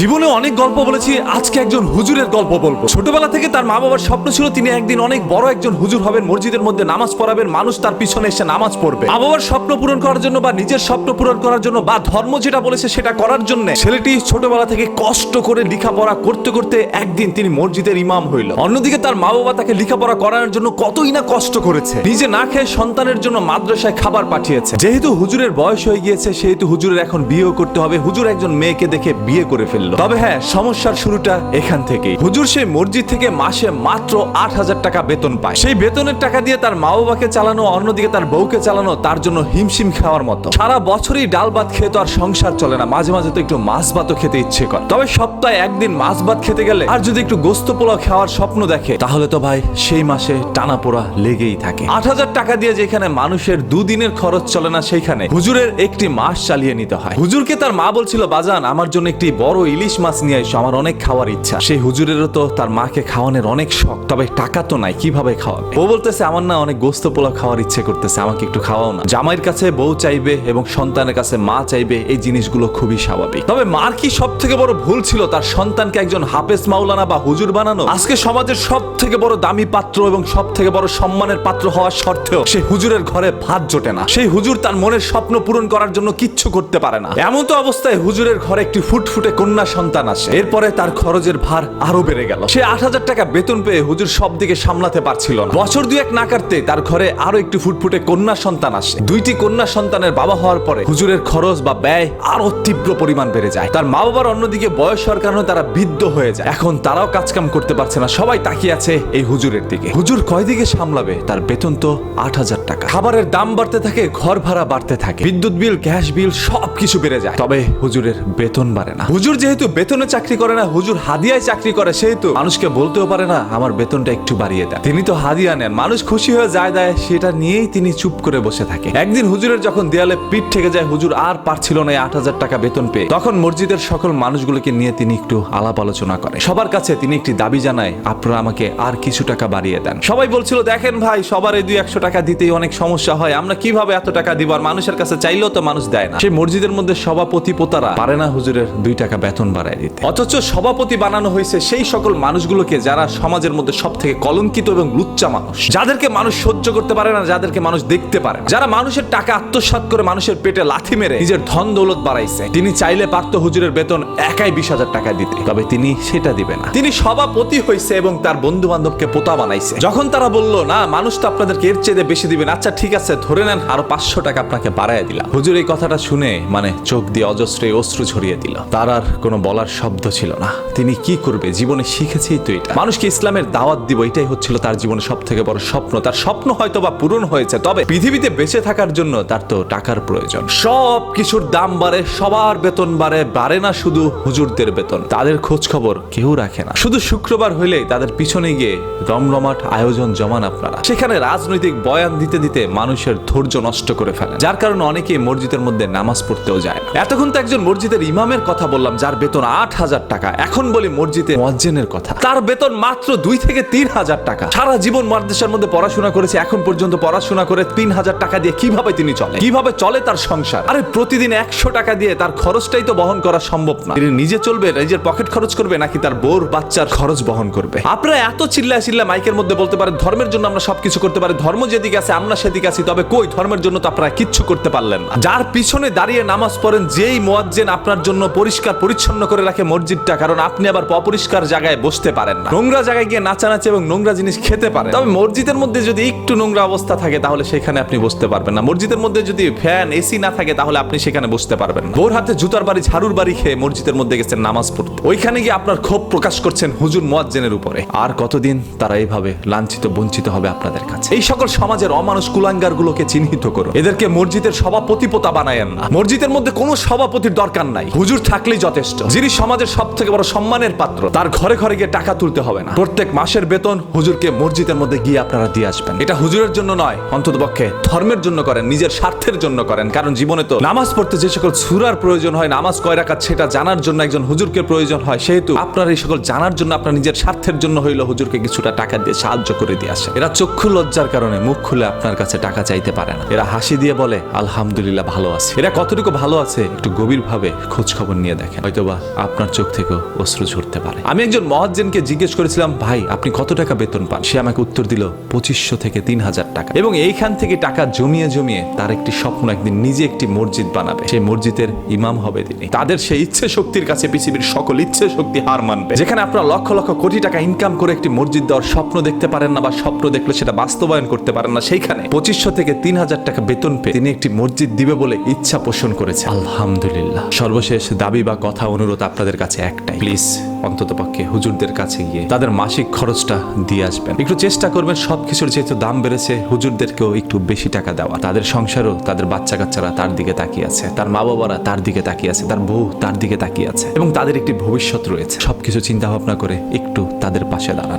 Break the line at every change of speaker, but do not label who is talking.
জীবনে অনেক গল্প বলেছি, আজকে একজন হুজুরের গল্প বলব। ছোটবেলা থেকে তার মা বাবার স্বপ্ন ছিল তিনি একদিন অনেক বড় একজন হুজুর হবেন, মসজিদের মধ্যে নামাজ পড়াবেন, মানুষ তার পিছনে এসে নামাজ পড়বে। মা বাবার স্বপ্ন পূরণ করার জন্য বা নিজের স্বপ্ন পূরণ করার জন্য বা ধর্ম যেটা বলেছে সেটা করার জন্য ছেলেটি ছোটবেলা থেকে কষ্ট করে লেখাপড়া করতে করতে একদিন তিনি মসজিদের ইমাম হইল। অন্যদিকে তার মা বাবা তাকে লেখাপড়া করানোর জন্য কতই না কষ্ট করেছে। নিজে না খেয়ে সন্তানের জন্য মাদ্রাসায় খাবার পাঠিয়েছে। যেহেতু হুজুরের বয়স হয়ে গিয়েছে, সেহেতু হুজুরের এখন বিয়েও করতে হবে। হুজুর একজন মেয়েকে দেখে বিয়ে করে ফেলল। তবে হ্যাঁ সমস্যার শুরুটা এখান থেকেই। হুজুর সেই মসজিদ থেকে মাসে মাত্র আট হাজার টাকা বেতন পায়। সেই বেতনের টাকা দিয়ে তার মা বাবাকে চালানো, অন্যদিকে তার বউকে চালানো, তার জন্য হিমশিম খাওয়ার মতো। সারা বছরই ডাল ভাত খেয়ে তো আর সংসার চলে না। মাঝে মাঝে তো একটু মাছ ভাতও খেতে ইচ্ছে করে। তবে সপ্তাহে একদিন মাছ ভাত খেতে গেলে আর যদি একটু গোস্ত পোলাও খাওয়ার স্বপ্ন দেখে, তাহলে তো ভাই সেই মাসে টানা পোড়া লেগেই থাকে। আট হাজার টাকা দিয়ে যেখানে মানুষের দুদিনের খরচ চলে না, সেইখানে হুজুরের একটি মাস চালিয়ে নিতে হয়। হুজুরকে তার মা বলছিল, বাজান, আমার জন্য একটি বড় ইলিশ মাছ নিয়ে এসো, আমার অনেক খাওয়ার ইচ্ছা। সেই হুজুরেরও তো তার মাকে খাওয়ানোর অনেক শখ, তবে টাকা তো নাই, কীভাবে খাওয়াবে? ও বলতেছে, আমার না অনেক গোস্ত পোলাও খাওয়ার ইচ্ছে করতেছে, আমাকে একটু খাওয়াও না। জামাইয়ের কাছে বউ চাইবে এবং সন্তানের কাছে মা চাইবে, এই জিনিসগুলো খুবই স্বাভাবিক। তবে মার কি সব থেকে বড় ভুল ছিল? তার সন্তানকে একজন হাফেজ মাওলানা বা হুজুর বানানো? আজকে সমাজের সব থেকে বড় দামি পাত্র এবং সব থেকে বড় সম্মানের পাত্র হওয়ার সত্ত্বেও সেই হুজুরের ঘরে ভাত জোটে না। সেই হুজুর তার মনের স্বপ্ন পূরণ করার জন্য কিচ্ছু করতে পারে না। এমন তো অবস্থায় হুজুরের ঘরে একটি ফুটফুটে কন্যা সন্তান আসে এরপরে তার খরচের ভার আরও বেড়ে গেল। সে আট হাজার টাকা বেতন পেয়ে হুজুর সব দিকে সামলাতে পারছিল না। বছর দুয়েক না কাটতে তার ঘরে আরও একটি ফুটফুটে কন্যা সন্তান আসে। দুইটি কন্যা সন্তানের বাবা হওয়ার পরে হুজুরের খরচ বা ব্যয় আরও তীব্র পরিমাণ বেড়ে যায়। তার মা বাবার অন্যদিকে বয়স হওয়ার কারণে তারা বৃদ্ধ হয়ে যায়। এখন তারাও কাজকাম করতে পারছে না। সবাই তাকিয়ে আছে এই হুজুরের দিকে। হুজুর কয় দিকে সামলাবে? তার বেতন তো আট হাজার টাকা। খাবারের দাম বাড়তে থাকে, ঘর ভাড়া বাড়তে থাকে। বিদ্যুৎ বিল, গ্যাস বিল, সবকিছু বেড়ে যায়। তবে হুজুরের বেতন বাড়ে না। হুজুর যেহেতু বেতনে চাকরি করে না, হুজুর হাদিয়ায় চাকরি করে, সেহেতু মানুষকে বলতেও পারে না, আমার বেতনটা একটু বাড়িয়ে দেন। তিনি তো হাদিয়া নেন। মানুষ খুশি হয়ে যায় দেয়, সেটা নিয়েই তিনি চুপ করে বসে থাকে। একদিন হুজুরের যখন দেয়ালে পিঠ থেকে যায়, হুজুর আর পারছিল না আট হাজার টাকা বেতন পেয়ে। তখন মসজিদের সকল মানুষগুলোকে নিয়ে তিনি একটু আলাপ আলোচনা করে। সবার কাছে তিনি একটি দাবি জানায়, আপনারা আমাকে আর কিছু টাকা বাড়িয়ে দেন। সবাই বলছিল, দেখেন ভাই, সবার এই দুই একশো টাকা দিতেই অনেক সমস্যা হয়। আমরা কীভাবে এত টাকা দিব? আর মানুষের কাছে চাইলেও তো মানুষ দেয় না। সেই মসজিদের মধ্যে সভাপতি পোতারা পারে না হুজুরের দুই টাকা বেতন। বাড়ায় দিতে। অথচ সভাপতি বানানো হয়েছে সেই সকল মানুষগুলোকে যারা সমাজের মধ্যে সব থেকে কলঙ্কিত এবং লুচ্চা মানুষ। যাদেরকে মানুষ সহ্য করতে পারে না, যাদেরকে মানুষ দেখতে পারে যারা মানুষের টাকা আত্মসাৎ করে মানুষের পেটে লাথি মেরে নিজের ধন দৌলত বাড়াইছে, তিনি চাইলে পারত হুজুরের বেতন একাই বিশ হাজার টাকা দিতে। তবে তিনি সেটা দিবে না। তিনি সভাপতি হয়েছে এবং তার বন্ধু বান্ধবকে পোতা বানাইছে। যখন তারা বলল, না, মানুষ তো আপনাদেরকে এর চেয়ে বেশি দিবেন আচ্ছা ঠিক আছে, ধরে নেন আরও পাঁচশো টাকা আপনাকে বাড়ায় দিলাম। হুজুর এই কথাটা শুনে মানে চোখ দিয়ে অজস্রে অশ্রু ঝরিয়ে দিল। তার আর কোনো বলার শব্দ ছিল না। তিনি কি করবে? জীবনে শিখেছেই তো এটা। মানুষকে ইসলামের দাওয়াত দিব, এটাই হচ্ছিল তার জীবনে সব থেকে বড় স্বপ্ন। তার স্বপ্ন হয়তো বা পূরণ হয়েছে, তবে পৃথিবীতে বেঁচে থাকার জন্য তার তো টাকার প্রয়োজন। সব কিছুর দাম বাড়ে, সবার বেতন বাড়ে বাড়ে না শুধু হুজুরদের বেতন। তাদের খোঁজ খবর কেউ রাখে না। শুধু শুক্রবার হইলেই তাদের পিছনে গিয়ে রমরমাট আয়োজন জমান আপনারা। সেখানে রাজনৈতিক বয়ান দিতে দিতে মানুষের ধৈর্য নষ্ট করে ফেলে যার কারণে অনেকে মসজিদের মধ্যে নামাজ পড়তেও যায়। এতক্ষণ তো একজন মসজিদের ইমামের কথা বললাম, যার বেতন আট হাজার টাকা। এখন বলি মসজিদে মজ্জেনের কথা। তার বেতন মাত্র দুই থেকে তিন হাজার টাকা। সারা জীবন মাদ্রাসার মধ্যে পড়াশোনা করেছে, এখন পর্যন্ত পড়াশোনা করে তিন হাজার টাকা দিয়ে কীভাবে তিনি চলে? কীভাবে চলে তার সংসার? আরে প্রতিদিন একশো টাকা দিয়ে তার খরচটাই তো বহন করা সম্ভব না। তিনি নিজে চলবে, নিজের পকেট খরচ করবে, নাকি তার বোর বাচ্চার খরচ বহন করবে? আপনারা এত চিল্লায় চিল্লা মাইকের মধ্যে বলতে পারেন, ধর্মের জন্য আমরা সবকিছু করতে পারি, ধর্ম যেদিকে আছে, আমরা সেদিকে আছি, তবে কই? ধর্মের জন্য তো আপনারা কিচ্ছু করতে পারলেন না। যার পিছনে দাঁড়িয়ে নামাজ পড়েন, যেই মোয়াজ্জেন আপনার জন্য পরিষ্কার পরিচ্ছন্ন করে রাখে মসজিদটা, কারণ আপনি আবার অপরিষ্কার জায়গায় বসতে পারেন না। নোংরা জায়গায় গিয়ে নাচানাচি এবং নোংরা জিনিস খেতে পারেন। তবে মসজিদের মধ্যে যদি একটু নোংরা অবস্থা থাকে, তাহলে সেখানে আপনি বসতে পারবেন না। মসজিদের মধ্যে যদি ফ্যান, এসি না থাকে, তাহলে আপনি সেখানে বসতে পারবেন না। ভোর হাতে জুতার বাড়ি, ঝাড়ুর বাড়ি খেয়ে মসজিদের মধ্যে গেছেন নামাজ পড়তে। ওইখানে গিয়ে আপনার ক্ষোভ প্রকাশ করছেন হুজুর মোয়াজ্জেনের উপরে। আর কতদিন তারা এইভাবে লাঞ্ছিত, বঞ্চিত হবে আপনাদের কাছে? এই সকল সমাজের অমানুষ কুলাঙ্গার গুলোকে চিহ্নিত করো। এদেরকে মসজিদের সভাপতি পোতা বানায়েন না। মসজিদের মধ্যে কোনো সভাপতির দরকার নাই। হুজুর থাকলেই যথেষ্ট। যিনি সমাজের সব থেকে বড় সম্মানের পাত্র, তার ঘরে ঘরে গিয়ে টাকা তুলতে হবে না। প্রত্যেক মাসের বেতন হুজুরকে মসজিদের মধ্যে গিয়ে আপনারা দিয়ে আসবেন। এটা হুজুরের জন্য নয় অন্তত পক্ষে ধর্মের জন্য করেন, নিজের স্বার্থের জন্য করেন। কারণ জীবনে তো নামাজ পড়তে যে সকল সুরার প্রয়োজন হয়, নামাজ কয় রাখাত সেটা জানার জন্য একজন হুজুরকে প্রয়োজন হয়, সেহেতু আপনার এই সকল জানার জন্য আপনার নিজের স্বার্থের জন্য হইল হুজুরকে কিছুটা টাকা দিয়ে সাহায্য করে দিয়ে আসে। এরা চক্ষু লজ্জার কারণে মুখ খুলে আপনার কাছে টাকা চাইতে পারে না। এরা হাসি দিয়ে বলে, আলহামদুলিল্লাহ ভালো আছে। এরা কতটুকু ভালো আছে একটু গভীরভাবে খোঁজ খবর নিয়ে দেখেন। হয়তোবা হয়তোবা আপনার চোখ থেকেও অশ্রু ঝরতে পারে। আমি একজন মহাজ্জেনকে জিজ্ঞেস করেছিলাম, ভাই, আপনি কত টাকা বেতন পান? সে আমাকে উত্তর দিল, পঁচিশশো থেকে তিন হাজার টাকা। এবং এইখান থেকে টাকা জমিয়ে জমিয়ে তার একটি স্বপ্ন একদিন নিজে একটি মসজিদ বানাবে। সেই মসজিদের ইমাম হবে তিনি। তাদের সেই ইচ্ছে শক্তির কাছে পৃথিবীর সকল ইচ্ছে শক্তি হার মানবে। যেখানে আপনারা লক্ষ লক্ষ কোটি টাকা ইনকাম করে একটি মসজিদ দেওয়ার স্বপ্ন দেখতে পারেন না বা স্বপ্ন দেখলে সেটা বাস্তবায়ন করতে পারেন না। সেইখানে পঁচিশশো থেকে তিন হাজার টাকা বেতন পেয়ে তিনি একটি মসজিদ দিবে বলে ইচ্ছা পোষণ করেছে আলহামদুলিল্লাহ। সর্বশেষ দাবি বা কথা অনুরোধ আপনাদের কাছে একটাই। প্লিজ, অন্তত পক্ষে হুজুরদের কাছে গিয়ে তাদের মাসিক খরচটা দিয়ে আসবেন। একটু চেষ্টা করবেন সব কিছুর যেহেতু দাম বেড়েছে, হুজুরদেরকেও একটু বেশি টাকা দেওয়া। তাদের সংসারও তাদের বাচ্চা কাচ্চারা তার দিকে তাকিয়ে আছে। তার মা বাবারা তার দিকে তাকিয়ে আছে। তার বউ তার দিকে তাকিয়ে আছে। এবং তাদের একটি ভবিষ্যৎ রয়েছে। সবকিছু চিন্তা ভাবনা করে একটু তাদের পাশে দাঁড়ান।